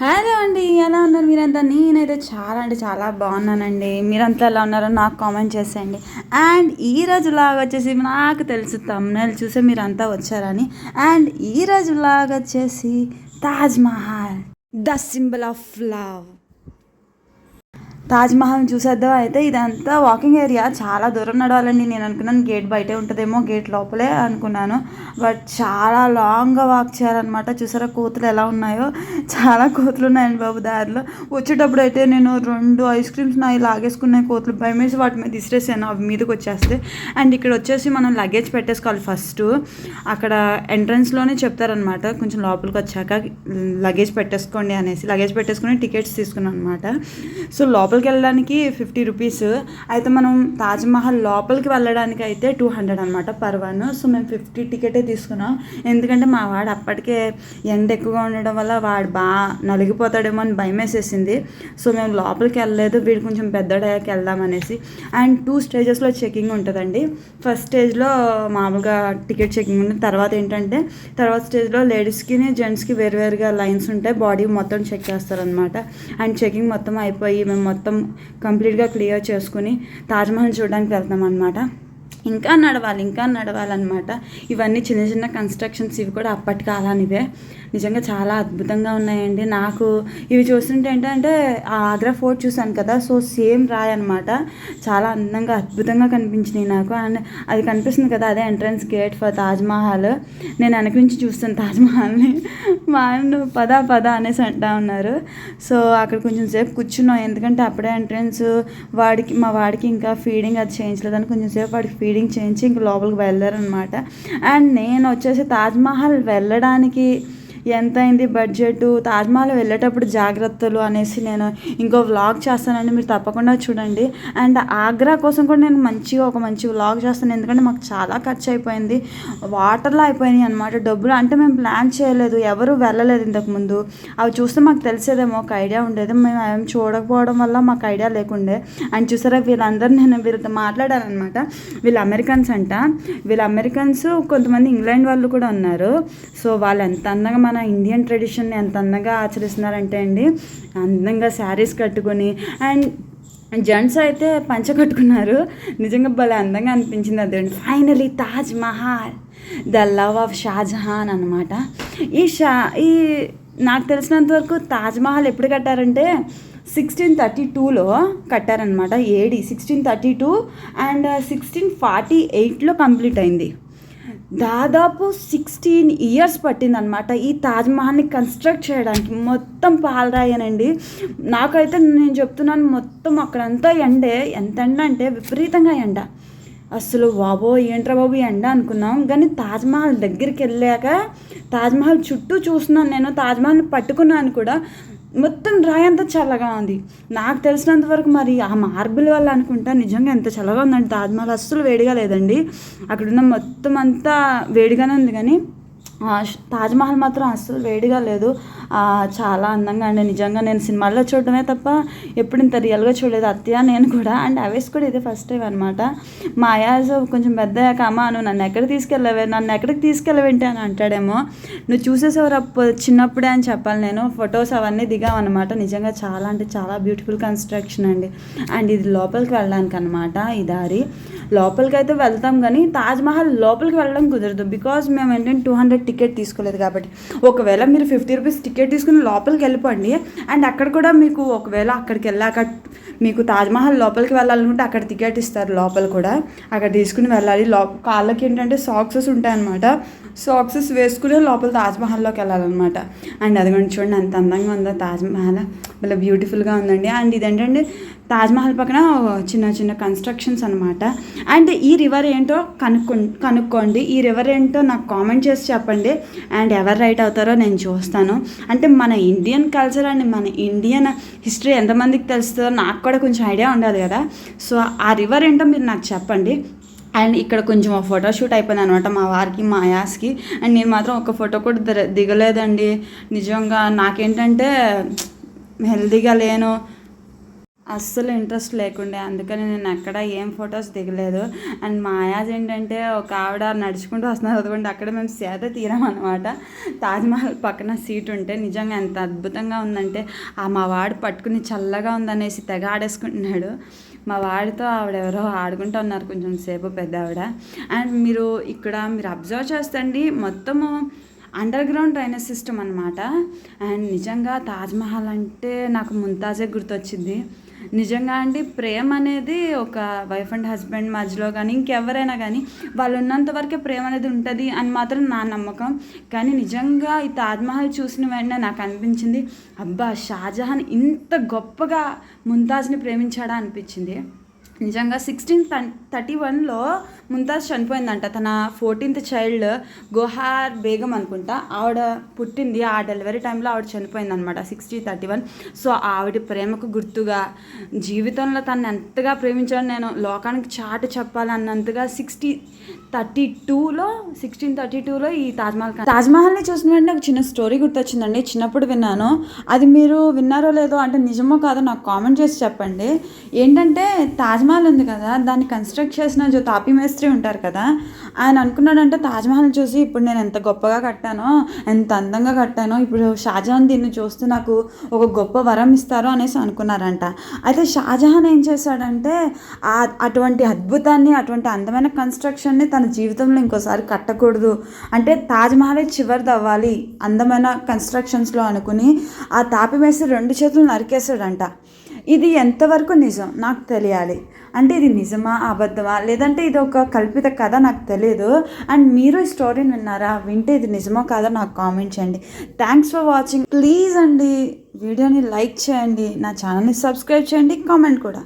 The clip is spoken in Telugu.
హలో అండి ఎలా ఉన్నారు మీరంతా నేనైతే చాలా అంటే చాలా బాగున్నానండి. మీరంతా ఎలా ఉన్నారో నాకు కామెంట్ చేసేయండి. అండ్ ఈ రోజు లాగా వచ్చేసి నాకు తెలుసు తమ్ముళ్ళు చూసే మీరంతా వచ్చారని. అండ్ ఈ రోజు లాగా వచ్చేసి Taj Mahal the symbol of love. Taj Mahal చూసేద్దాం అయితే ఇదంతా వాకింగ్ ఏరియా చాలా దూరం నడవాలండి. నేను అనుకున్నాను గేట్ బయటే ఉంటుందేమో గేట్ లోపలే అనుకున్నాను. బట్ చాలా లాంగ్గా వాక్ చేయాలన్నమాట. చూసారా కోతులు ఎలా ఉన్నాయో? చాలా కోతులు ఉన్నాయండి బాబు దారిలో. వచ్చేటప్పుడు అయితే నేను రెండు ఐస్ క్రీమ్స్ నాయి లాగేసుకున్నాయి కోతులు భయమేసి వాటి మీద ఇసిరేసాను. అవి మీదకి వచ్చేస్తే అండ్ ఇక్కడ వచ్చేసి మనం లగేజ్ పెట్టేసుకోవాలి ఫస్ట్ అక్కడ ఎంట్రన్స్లోనే చెప్తారనమాట కొంచెం లోపలికి వచ్చాక లగేజ్ పెట్టేసుకోండి అనేసి. లగేజ్ పెట్టేసుకుని టికెట్స్ తీసుకున్నాను అనమాట సో లోపల లోపలికి వెళ్ళడానికి ఫిఫ్టీ రూపీస్. అయితే మనం తాజ్మహల్ లోపలికి వెళ్ళడానికి అయితే టూ హండ్రెడ్ అనమాట పర్ వన్. సో మేము ఫిఫ్టీ టికెటే తీసుకున్నాం. ఎందుకంటే మా వాడు అప్పటికే ఎండ ఎక్కువగా ఉండడం వల్ల వాడు బాగా నలిగిపోతాడేమో అని భయం వేసేసింది సో మేము లోపలికి వెళ్ళలేదు. వీడు కొంచెం పెద్దడయ్యాక వెళ్దామనేసి అండ్ టూ స్టేజెస్లో చెకింగ్ ఉంటుందండి. ఫస్ట్ స్టేజ్లో మామూలుగా టికెట్ చెకింగ్ ఉంటుంది. తర్వాత ఏంటంటే తర్వాత స్టేజ్లో లేడీస్కి జెంట్స్కి వేరువేరుగా లైన్స్ ఉంటాయి. బాడీ మొత్తం చెక్ చేస్తారనమాట అండ్ చెకింగ్ మొత్తం అయిపోయి మేము మొత్తం మొత్తం కంప్లీట్గా క్లియర్ చేసుకుని తాజ్మహల్ చూడడానికి వెళ్తాం అనమాట ఇంకా నడవాలి ఇంకా నడవాలన్నమాట. ఇవన్నీ చిన్న చిన్న కన్స్ట్రక్షన్స్ ఇవి కూడా అప్పటి కాలానివే నిజంగా చాలా అద్భుతంగా ఉన్నాయండి. నాకు ఇవి చూస్తుంటే ఏంటంటే ఆగ్రా ఫోర్ట్ చూసాను కదా సో సేమ్ రాయ్ అనమాట చాలా అందంగా అద్భుతంగా కనిపించినాయి నాకు. అండ్ అది కనిపిస్తుంది కదా అదే ఎంట్రన్స్ గేట్ ఫర్ తాజ్మహల్ నేను వెనక నుంచి చూస్తాను తాజ్మహల్ని మా ఆయన పద పద అనేసి అంటా ఉన్నారు. సో అక్కడ కొంచెం సేపు కూర్చున్నాం. ఎందుకంటే అప్పుడే ఎంట్రన్స్ వాడికి మా వాడికి ఇంకా ఫీడింగ్ అది చేయించలేదని కొంచెం సేపు వాడికి ఫీడింగ్ చేయించి ఇంక లోపలికి వెళ్ళారనమాట అండ్ నేను వచ్చేసి తాజ్మహల్ వెళ్ళడానికి ఎంత అయింది బడ్జెట్ తాజ్మహల్ వెళ్ళేటప్పుడు జాగ్రత్తలు అనేసి నేను ఇంకో వ్లాగ్ చేస్తానండి మీరు తప్పకుండా చూడండి. అండ్ ఆగ్రా కోసం కూడా నేను మంచిగా ఒక మంచి వ్లాగ్ చేస్తాను. ఎందుకంటే మాకు చాలా ఖర్చు అయిపోయింది వాటర్లో అయిపోయినాయి అనమాట డబ్బులు. అంటే మేము ప్లాన్ చేయలేదు. ఎవరు వెళ్ళలేదు ఇంతకుముందు. అవి చూస్తే మాకు తెలిసేదేమో ఒక ఐడియా ఉండేది. మేము ఏం చూడకపోవడం వల్ల మాకు ఐడియా లేకుండే. అండ్ చూసారా వీళ్ళందరూ నేను వీళ్ళతో మాట్లాడాలన్నమాట వీళ్ళు అమెరికన్స్ అంట. వీళ్ళు అమెరికన్స్ కొంతమంది ఇంగ్లాండ్ వాళ్ళు కూడా ఉన్నారు. సో వాళ్ళు ఎంత అందంగా మన ఇండియన్ ట్రెడిషన్ని ఎంత అందంగా ఆచరిస్తున్నారంటే అండి అందంగా శారీస్ కట్టుకొని అండ్ జెంట్స్ అయితే పంచ కట్టుకున్నారు. నిజంగా భలే అందంగా అనిపించింది అదండి. Finally Taj Mahal the love of Shahjahan అనమాట ఈ షా ఈ నాకు తెలిసినంత వరకు తాజ్ మహల్ ఎప్పుడు కట్టారంటే సిక్స్టీన్ థర్టీ టూలో కట్టారనమాట AD sixteen thirty two and sixteen forty ఎయిట్లో కంప్లీట్ అయింది. దాదాపు సిక్స్టీన్ ఇయర్స్ పట్టిందనమాట ఈ తాజ్మహల్ని కన్స్ట్రక్ట్ చేయడానికి. మొత్తం పాలరాయనండి. నాకైతే నేను చెప్తున్నాను మొత్తం అక్కడంతా ఎండే. ఎంత ఎండ అంటే విపరీతంగా ఎండ. అసలు బాబో ఏంట్రా బాబు ఎండ అనుకున్నాం. కానీ తాజ్మహల్ దగ్గరికి వెళ్ళాక తాజ్మహల్ చుట్టూ చూస్తున్నాను నేను. తాజ్మహల్ని పట్టుకున్నాను కూడా. మొత్తం రాయి అంతా చల్లగా ఉంది. నాకు తెలిసినంత వరకు మరి ఆ మార్బుల్ వల్ల అనుకుంటా నిజంగా ఎంత చల్లగా ఉందండి తాజ్మహల్ అస్సలు వేడిగా లేదండి. అక్కడున్న మొత్తం అంతా వేడిగానే ఉంది కానీ తాజ్మహల్ మాత్రం అస్సలు వేడిగా లేదు. చాలా అందంగా అండి నిజంగా నేను సినిమాల్లో చూడడమే తప్ప ఎప్పుడు ఇంత రియల్గా చూడలేదు. అత్తయ్య నేను కూడా అండ్ అవేస్ కూడా ఇదే ఫస్ట్ టైం అనమాట మా అయాజ్ కొంచెం పెద్దయ్యాక అమ్మ నువ్వు నన్ను ఎక్కడికి తీసుకెళ్ళవే నన్ను ఎక్కడికి తీసుకెళ్ళవేంటి అని అంటాడేమో. నువ్వు చూసేసేవారు అప్పుడు చిన్నప్పుడే అని చెప్పాలి నేను. ఫొటోస్ అవన్నీ దిగామన్నమాట నిజంగా చాలా అంటే చాలా బ్యూటిఫుల్ కన్స్ట్రక్షన్ అండి. అండ్ ఇది లోపలికి వెళ్ళడానికి అనమాట ఈ దారి. లోపలికి అయితే వెళ్తాం కానీ తాజ్మహల్ లోపలికి వెళ్ళడం కుదరదు బికాజ్ మేము ఏంటంటే టూ హండ్రెడ్ టికెట్ తీసుకోలేదు కాబట్టి. ఒకవేళ మీరు ఫిఫ్టీ రూపీస్ టికెట్ తీసుకుని లోపలికి వెళ్ళిపోండి అండ్ అక్కడ కూడా మీకు ఒకవేళ అక్కడికి వెళ్ళాక మీకు తాజ్మహల్ లోపలికి వెళ్ళాలనుకుంటే అక్కడ టికెట్ ఇస్తారు లోపల కూడా. అక్కడ తీసుకుని వెళ్ళాలి. లో కాళ్ళకి ఏంటంటే సాక్సెస్ ఉంటాయన్నమాట సాక్సెస్ వేసుకుని లోపల తాజ్మహల్లోకి వెళ్ళాలన్నమాట. అండ్ అది కూడా చూడండి అంత అందంగా ఉందో తాజ్మహల్ మళ్ళీ బ్యూటిఫుల్గా ఉందండి. అండ్ ఇదేంటంటే తాజ్మహల్ పక్కన చిన్న చిన్న కన్స్ట్రక్షన్స్ అనమాట అండ్ ఈ రివర్ ఏంటో కనుక్కో కనుక్కోండి. ఈ రివర్ ఏంటో నాకు కామెంట్ చేసి చెప్పండి. అండ్ ఎవరు రైట్ అవుతారో నేను చూస్తాను. అంటే మన ఇండియన్ కల్చర్ అండ్ మన ఇండియన్ హిస్టరీ ఎంతమందికి తెలుస్తుందో నాకు కూడా కొంచెం ఐడియా ఉండాలి కదా. సో ఆ రివర్ ఏంటో మీరు నాకు చెప్పండి. అండ్ ఇక్కడ కొంచెం ఫోటోషూట్ అయిపోయింది అనమాట మా వారికి మా యాస్కి. అండ్ నేను మాత్రం ఒక ఫోటో కూడా దిగలేదండి. నిజంగా నాకేంటంటే హెల్దీగా లేను. అస్సలు ఇంట్రెస్ట్ లేకుండే. అందుకని నేను ఎక్కడ ఏం ఫొటోస్ దిగలేదు. అండ్ మాయాజ్ ఏంటంటే ఒక ఆవిడ నడుచుకుంటూ వస్తున్నారు అదిగోండి అక్కడ మేము సేద తీరామన్నమాట తాజ్మహల్ పక్కన సీట్ ఉంటే నిజంగా ఎంత అద్భుతంగా ఉందంటే ఆ మా వాడు పట్టుకుని చల్లగా ఉందనేసి తెగ ఆడేసుకుంటున్నాడు. మా వాడితో ఆవిడెవరో ఆడుకుంటూ ఉన్నారు కొంచెం సేపు పెద్ద ఆవిడ. అండ్ మీరు ఇక్కడ మీరు అబ్జర్వ్ చేస్తండి మొత్తము అండర్ గ్రౌండ్ డ్రైనేజ్ సిస్టమ్ అనమాట అండ్ నిజంగా తాజ్మహల్ అంటే నాకు ముంతాజే గుర్తొచ్చింది. నిజంగా అండి ప్రేమ అనేది ఒక వైఫ్ అండ్ హస్బెండ్ మధ్యలో కానీ ఇంకెవరైనా కానీ వాళ్ళు ఉన్నంత వరకే ప్రేమ అనేది ఉంటుంది అని మాత్రం నా నమ్మకం. కానీ నిజంగా ఈ తాజ్మహల్ చూసిన వెంటనే నాకు అనిపించింది అబ్బా షాజహాన్ ఇంత గొప్పగా ముంతాజ్ని ప్రేమించాడా అనిపించింది. నిజంగా సిక్స్టీన్ థర్టీ వన్లో ముంతాజ్ చనిపోయిందంట. తన ఫోర్టీన్త్ చైల్డ్ గోహార్ బేగం అనుకుంటా. ఆవిడ పుట్టింది ఆ డెలివరీ టైంలో ఆవిడ చనిపోయిందనమాట సిక్స్టీ థర్టీ వన్ సో ఆవిడ ప్రేమకు గుర్తుగా జీవితంలో తను ఎంతగా ప్రేమించాను నేను లోకానికి చాటు చెప్పాలన్నంతగా సిక్స్టీ థర్టీ టూలో సిక్స్టీన్ థర్టీ టూలో ఈ తాజ్మహల్ తాజ్మహల్ని చూసిన వెంటనే ఒక చిన్న స్టోరీ గుర్తొచ్చిందండి. చిన్నప్పుడు విన్నాను. అది మీరు విన్నారో లేదో అంటే నిజమో కాదో నాకు కామెంట్ చేసి చెప్పండి. ఏంటంటే తాజ్మహల్ ఉంది కదా దాన్ని కన్స్ట్రక్ట్ చేసిన జో తాపీ మేస్త్రి ఉంటారు కదా ఆయన అనుకున్నాడంటే తాజ్మహల్ చూసి ఇప్పుడు నేను ఎంత గొప్పగా కట్టానో ఎంత అందంగా కట్టానో ఇప్పుడు షాజహాన్ దీన్ని చూస్తే నాకు ఒక గొప్ప వరం ఇస్తారు అనేసి అనుకున్నారంట. అయితే షాజహాన్ ఏం చేశాడంటే అటువంటి అద్భుతాన్ని అటువంటి అందమైన కన్స్ట్రక్షన్ని తన జీవితంలో ఇంకోసారి కట్టకూడదు. అంటే తాజ్మహలే చివరిది అవ్వాలి అందమైన కన్స్ట్రక్షన్స్లో అనుకుని ఆ తాపి మేసి రెండు చేతులు నరికేశాడంట. ఇది ఎంతవరకు నిజం? నాకు తెలియాలి. అంటే ఇది నిజమా అబద్ధమా? లేదంటే ఇది ఒక కల్పిత కథ నాకు తెలియదు అండ్ మీరు ఈ స్టోరీని విన్నారా? వింటే ఇది నిజమో కాదో నాకు కామెంట్ చేయండి. థ్యాంక్స్ ఫర్ వాచింగ్ ప్లీజ్ అండి వీడియోని లైక్ చేయండి. నా ఛానల్ని సబ్స్క్రైబ్ చేయండి. కామెంట్ కూడా.